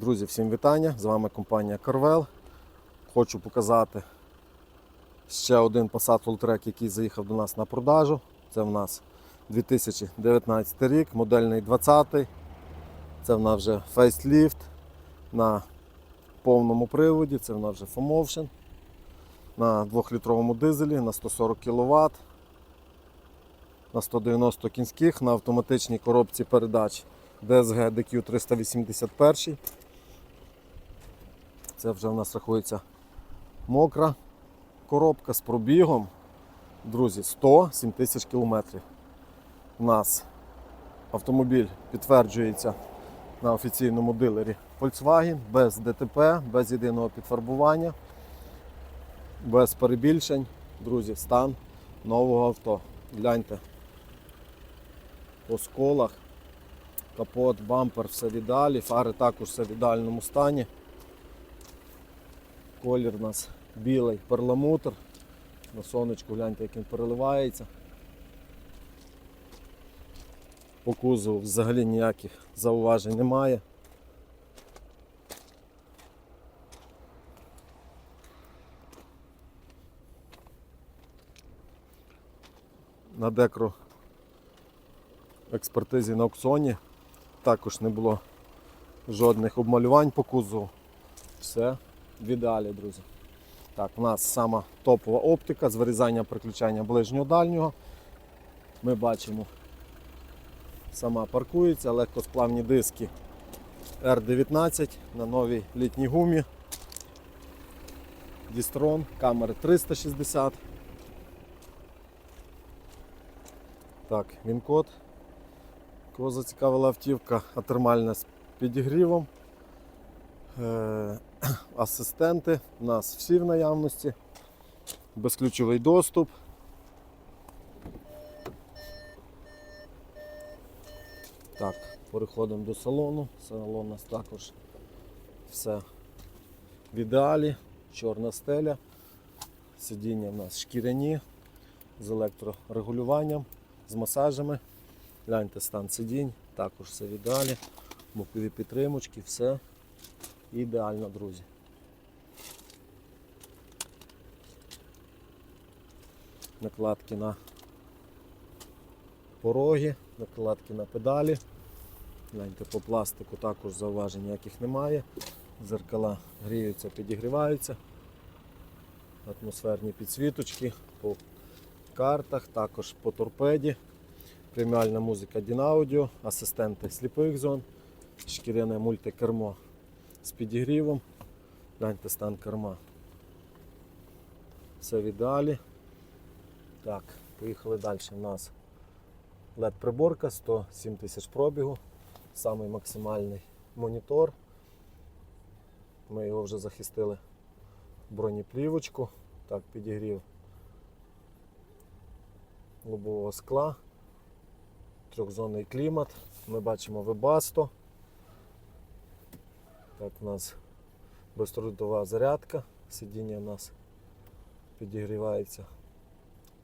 Друзі, всім вітання! З вами компанія Carvel. Хочу показати ще один Passat Alltrack, який заїхав до нас на продажу. Це в нас 2019 рік, модельний 20 Це в нас вже фейсліфт на повному приводі, це в нас вже FOMotion на 2-літровому дизелі на 140 кВт, на 190 кінських, на автоматичній коробці передач DSG DQ 381. Це вже в нас рахується мокра коробка з пробігом. Друзі, 107 тисяч кілометрів. У нас автомобіль підтверджується на офіційному дилері Volkswagen без ДТП, без єдиного підфарбування, без перебільшень. Друзі, стан нового авто. Гляньте по сколах. Капот, бампер, все в ідеалі, фари також все в ідеальному стані. Колір у нас білий перламутр. На сонечку гляньте, як він переливається. По кузову взагалі ніяких зауважень немає. На декру експертизі на аукціоні також не було жодних обмалювань по кузову. Все в ідеалі, друзі. Так, у нас сама топова оптика з вирізанням приключення ближнього дальнього. Ми бачимо, сама паркується, легкосплавні диски R19 на новій літній гумі. Дістрон, камери 360. Так, він код. Кого зацікавила автівка, атермальна з підігрівом. Е, асистенти у нас всі в наявності. Безключовий доступ. Так, переходимо до салону. Салон у нас також все в ідеалі, чорна стеля. Сидіння в нас шкіряні з електрорегулюванням, з масажами. Гляньте стан сидінь, також все в ідеалі. Бокові підтримочки, все ідеально, друзі. Накладки на пороги, накладки на педалі. Гляньте, по пластику також зауважень ніяких немає. Зеркала гріються, підігріваються. Атмосферні підсвіточки по картах, також по торпеді. Преміальна музика Дінаудіо, асистенти сліпих зон, шкіряне мультикермо з підігрівом. Гляньте стан керма. Все в ідеалі. Так, поїхали далі. У нас LED-приборка, 107 тисяч пробігу, самий максимальний монітор. Ми його вже захистили бронеплівочку. Так, підігрів лобового скла, трьохзонний клімат. Ми бачимо вебасто. Так, у нас безтрудова зарядка, сидіння у нас підігрівається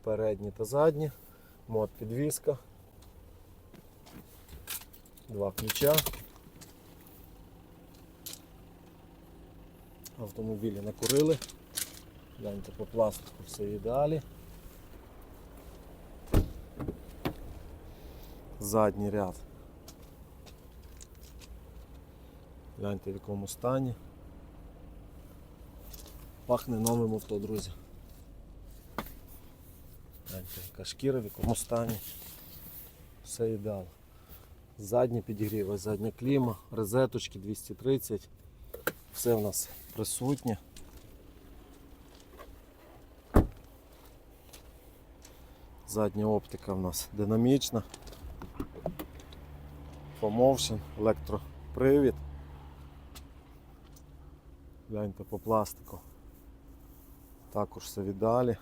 передні та задні, мод підвіска, два ключа. Автомобілі накурили. Гляньте по пластику все ідеалі. Задній ряд. Гляньте в якому стані. Пахне новим авто, друзі. Гляньте, яка шкіра, в якому стані. Все ідеал. Задні підігріви, задня кліма, розеточки 230. Все в нас присутнє. Задня оптика в нас динамічна. Помовшин, електропривід. Гляньте по пластику. Також все в ідеалі.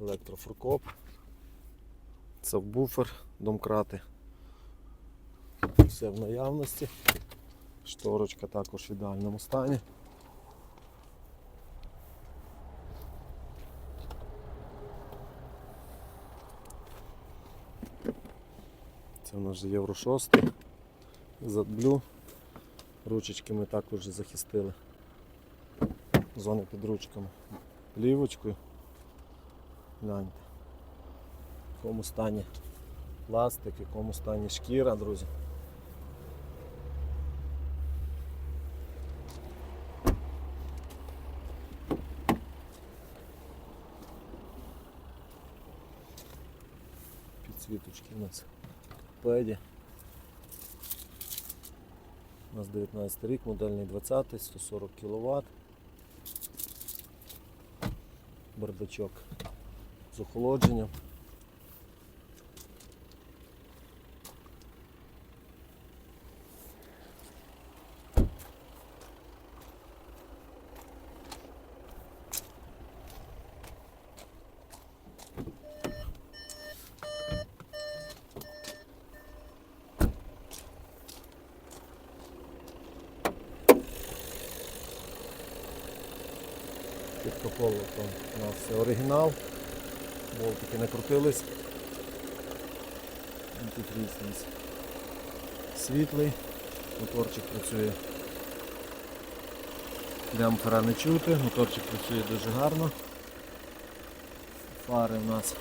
Електрофуркоп. Сабвуфер, домкрати. Все в наявності. Шторочка також в ідеальному стані. Це в нас вже Євро 6. Задблю. Ручечки ми також захистили. Зони під ручками. Лівочкою. Гляньте. В якому стані пластик, в якому стані шкіра, друзі. Підсвіточки у нас в педі. У нас 19 рік, модельний 20, 140 кВт. Бардачок з охолодженням. Під каполотом у нас все оригінал. Болтики не крутились. Антифріз світлий, моторчик працює. Демпфера не чути, моторчик працює дуже гарно. Фари у нас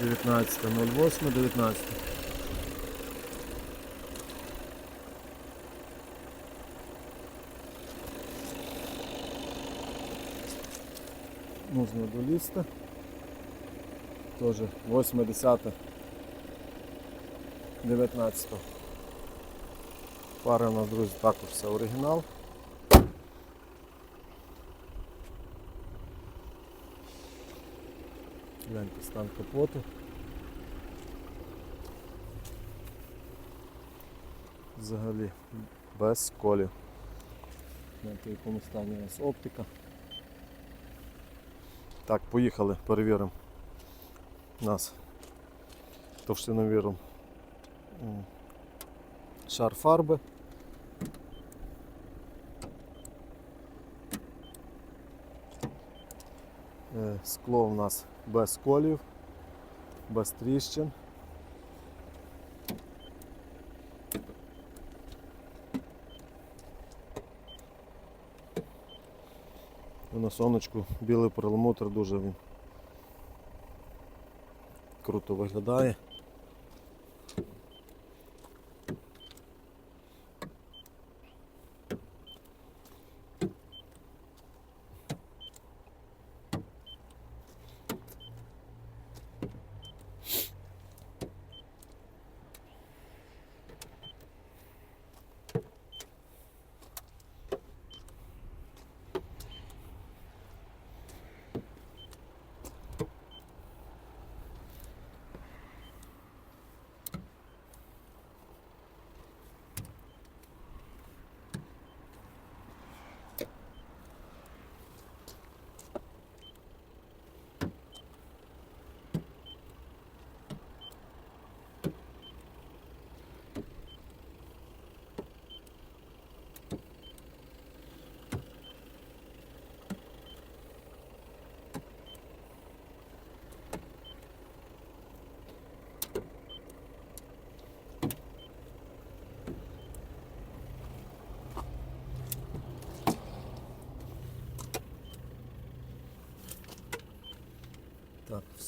Дев'ятнадцяте, ноль восьме, дев'ятнадцяте. Можна долізти. Тоже 8, 10, 19. Пара у нас, друзі, також все оригінал. Гляньте стан капоту. Взагалі без сколів. Гляньте, в якому стані у нас оптика. Так, поїхали, перевіримо нас товщиновіром шар фарби. Е, Скло у нас без колів, без тріщин. На сонечку білий перламутр дуже він круто виглядає.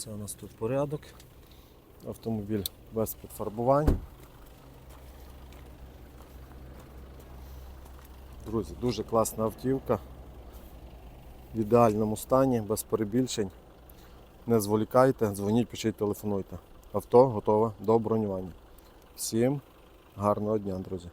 Все у нас тут порядок. Автомобіль без підфарбувань. Друзі, дуже класна автівка. В ідеальному стані, без перебільшень. Не зволікайте, дзвоніть, пишіть, телефонуйте. Авто готове до бронювання. Всім гарного дня, друзі!